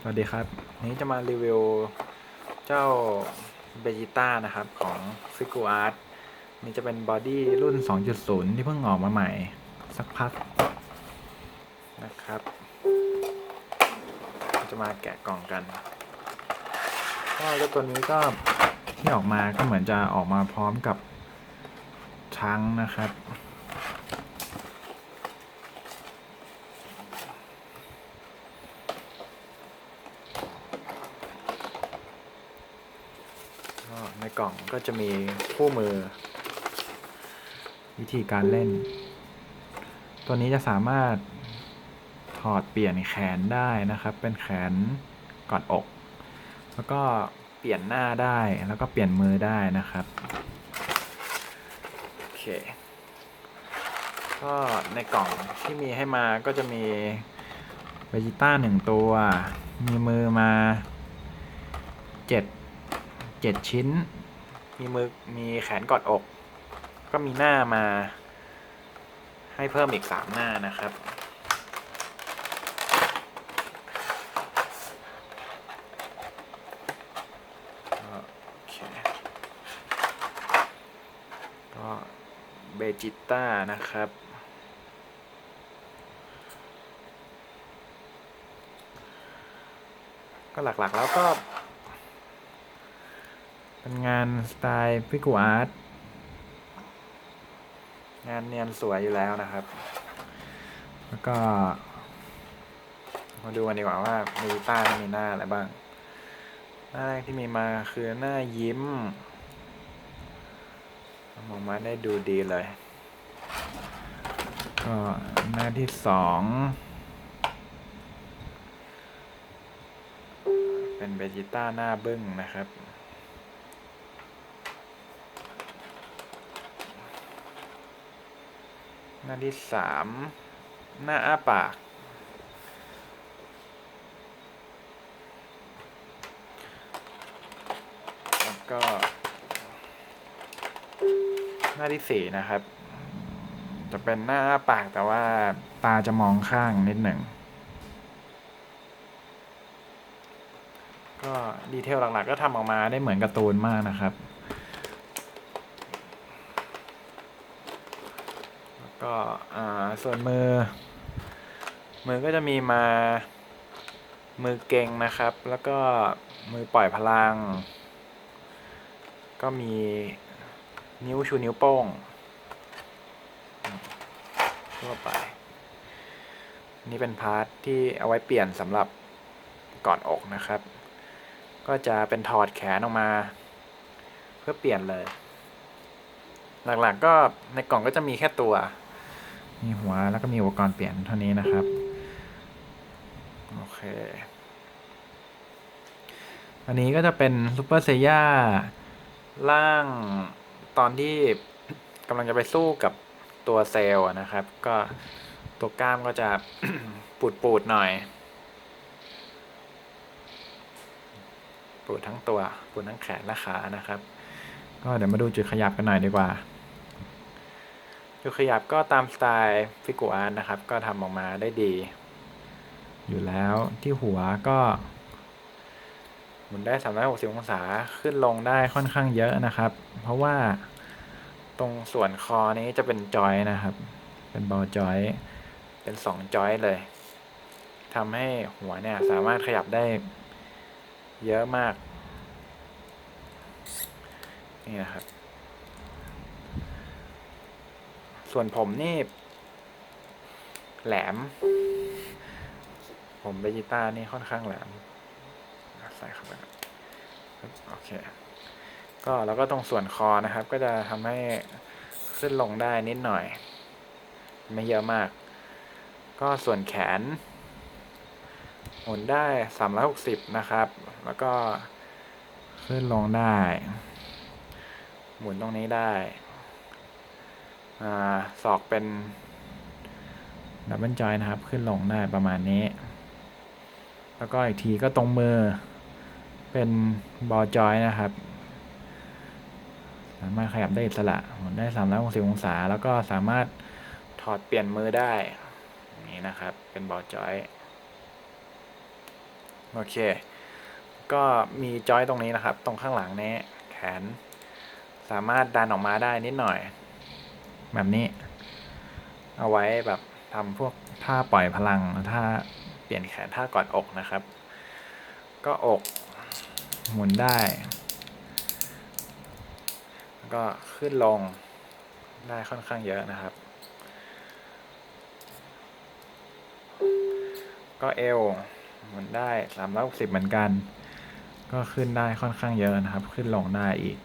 สวัสดีครับนี้จะมารีวิวเจ้าเบจิต้านะครับของซิกูอาร์ตนี่จะเป็นบอดี้รุ่น 2.0 ที่เพิ่งออกมาใหม่ สักพักนะครับ จะมาแกะกล่องกันก็แล้วตัวนี้ก็ที่ออกมาก็เหมือนจะออกมาพร้อมกับช้างนะครับ ก็ ในกล่องก็จะมีคู่มือ วิธีการเล่น ตัวนี้จะสามารถถอดเปลี่ยนแขนได้นะครับ เป็นแขนกอดอก แล้วก็เปลี่ยนหน้าได้แล้วก็เปลี่ยนมือได้นะครับโอเคก็ในกล่องที่มีให้มาก็จะมีเวจิต้าหนึ่งตัว มีมือมาเจ็ด เจ็ดชิ้น มีมือมีแขนกอดอก ก็มีหน้ามา ให้เพิ่มอีกสามหน้านะครับ โอเค ก็เบจิต้านะครับก็หลักๆแล้วก็ เป็นงานสไตล์พิกูอาร์ตงานเนียนสวยอยู่แล้วนะครับ แล้วก็ มาดูกันดีกว่าว่ามีต้ามีหน้าอะไรบ้าง หน้าแรกที่มีมาคือหน้ายิ้มมองมาได้ดูดีเลย ก็หน้าที่สองเป็นเบจิต้าหน้าบึ้งนะครับ หน้าที่สามหน้าอ้าปาก แล้วก็ หน้าที่สี่นะครับ จะเป็นหน้าอ้าปากแต่ว่าตาจะมองข้างนิดหนึ่งก็ดีเทลหลักๆ ก็ทำออกมาได้เหมือนการ์ตูนมากนะครับ ก็อ่าส่วนมือ มือก็จะมีมามือเก่งนะครับ แล้วก็มือปล่อยพลัง ก็มีนิ้วชูนิ้วโป้งทั่วไป นี่เป็นพาร์ทที่เอาไว้เปลี่ยนสำหรับก่อนอกนะครับ ก็จะเป็นถอดแขนออกมา เพื่อเปลี่ยนเลย หลักๆก็ในกล่องก็จะมีแค่ตัว มีหัวแล้วก็มีอุปกรณ์เปลี่ยนเท่านี้นะครับ โอเค อันนี้ก็จะเป็นซูเปอร์เซย่าร่างตอนที่กำลังจะไปสู้กับตัวเซลล์นะครับ ก็ตัวกล้ามก็จะปูดๆหน่อย ปูดทั้งตัว ปูดทั้งแขนและขานะครับ ก็เดี๋ยวมาดูจุดขยับกันหน่อยดีกว่า จุดขยับก็ตามสไตล์ฟิกูอาร์ตนะครับ ก็ทำออกมาได้ดี อยู่แล้วที่หัวก็หมุนได้ 360 องศาขึ้นลงได้ค่อนข้างเยอะนะครับ เพราะว่าตรงส่วนคอนี้จะเป็นจอยนะครับ เป็นบอลจอย เป็นสองจอยเลยทำให้หัวเนี่ยสามารถขยับได้เยอะมาก นี่นะครับ ส่วนผมนี่ แหลม ผมเบจิต้านี่ค่อนข้างแหลมใส่เข้าไปครับโอเค ก็แล้วก็ตรงส่วนคอนะครับ ก็จะทำให้ขึ้นลงได้นิดหน่อย ไม่เยอะมาก ก็ส่วนแขน หมุนได้ 360 นะครับ แล้วก็ขึ้นลงได้ หมุนตรงนี้ได้ ศอกเป็นดับเบิลจอยนะครับ ขึ้นลงได้ประมาณนี้ แล้วก็อีกทีก็ตรงมือเป็นบอจอยนะครับ สามารถขยับได้อิสระหมุนได้3 6 0องศา แล้วก็สามารถถอดเปลี่ยนมือได้นี้นะครับ เป็นบอจอยโอเค ก็มีจอยตรงนี้นะครับ ตรงข้างหลังนี้แขน สามารถดันออกมาได้นิดหน่อย แบบนี้ เอาไว้แบบทำพวกท่าปล่อยพลังท่าเปลี่ยนแขนท่ากอดอกนะครับ ก็อกหมุนได้ แล้วก็ขึ้นลงได้ค่อนข้างเยอะนะครับ ก็เอวหมุนได้สามร้อยหกสิบเหมือนกัน ก็ขึ้นได้ค่อนข้างเยอะนะครับ ขึ้นลงได้อีก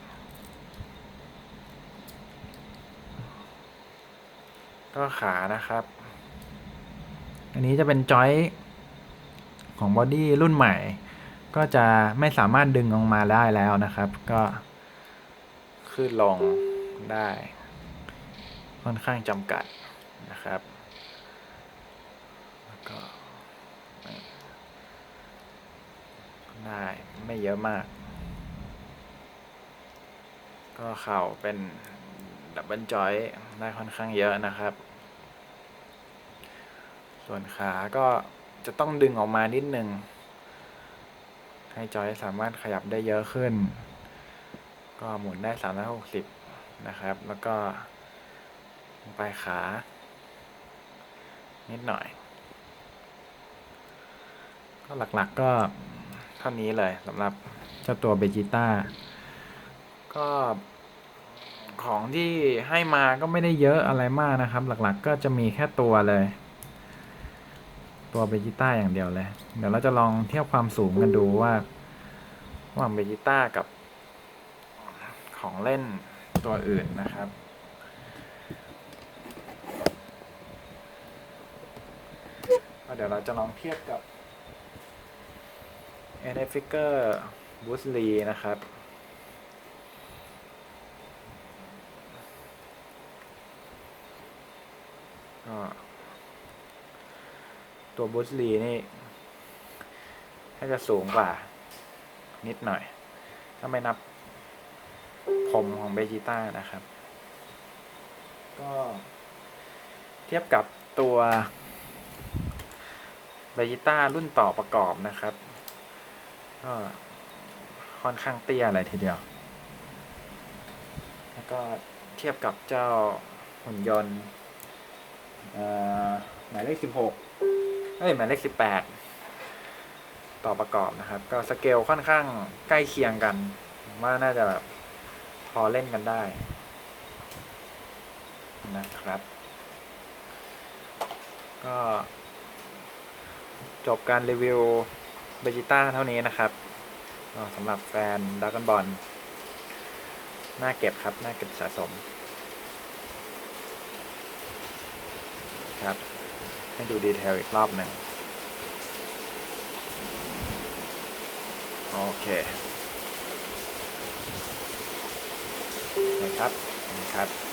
ก็ขานะครับ อันนี้จะเป็นจอยของบอดี้รุ่นใหม่ ก็จะไม่สามารถดึงออกมาได้แล้วนะครับ ก็ขึ้นลงได้ ค่อนข้างจำกัดนะครับแล้วก็ได้ไม่เยอะมาก ก็เข่าเป็นดับเบิลจอยได้ค่อนข้างเยอะนะครับ ส่วนขาก็จะต้องดึงออกมานิดนึง ให้จอยสามารถขยับได้เยอะขึ้น ก็หมุนได้ 360 นะครับ แล้วก็ปลายขา นิดหน่อย ก็หลักๆก็เท่านี้เลยสำหรับเจ้าตัวเบจิต้า ก็ของที่ให้มาก็ไม่ได้เยอะอะไรมากนะครับ หลักๆก็จะมีแค่ตัวเลย ตัวเบจิต้าอย่างเดียวเลย เดี๋ยวเราจะลองเทียบความสูงกันดูว่าว่าเบจิต้ากับของเล่นตัวอื่นนะครับ เดี๋ยวเราจะลองเทียบกับ n f i g u r e b o o s l e นะครับ ก็ ตัวบูสลีนี่ถ้าจะสูงกว่า นิดหน่อย ถ้าไม่นับผมของเบจิต้านะครับ ก็เทียบกับตัวเบจิต้ารุ่นต่อประกอบนะครับ ก็ค่อนข้างเตี้ยอะไรทีเดียว แล้วก็เทียบกับเจ้าหุ่นยนต์เอ่อหมายเลขสิบหก เอ้ยหมายเลขสิบแปดต่อประกอบนะครับ ก็สเกลค่อนข้างใกล้เคียงกันผมว่าน่าจะแบบพอเล่นกันได้ นะครับ ก็ จบการรีวิวเบจิต้าเท่านี้นะครับสำหรับแฟนดักกันบอลน่าเก็บครับ น่าเก็บสะสมครับ ให้ดูดีเทลอีกรอบหนึ่งโอเคนะครับนี่ครับ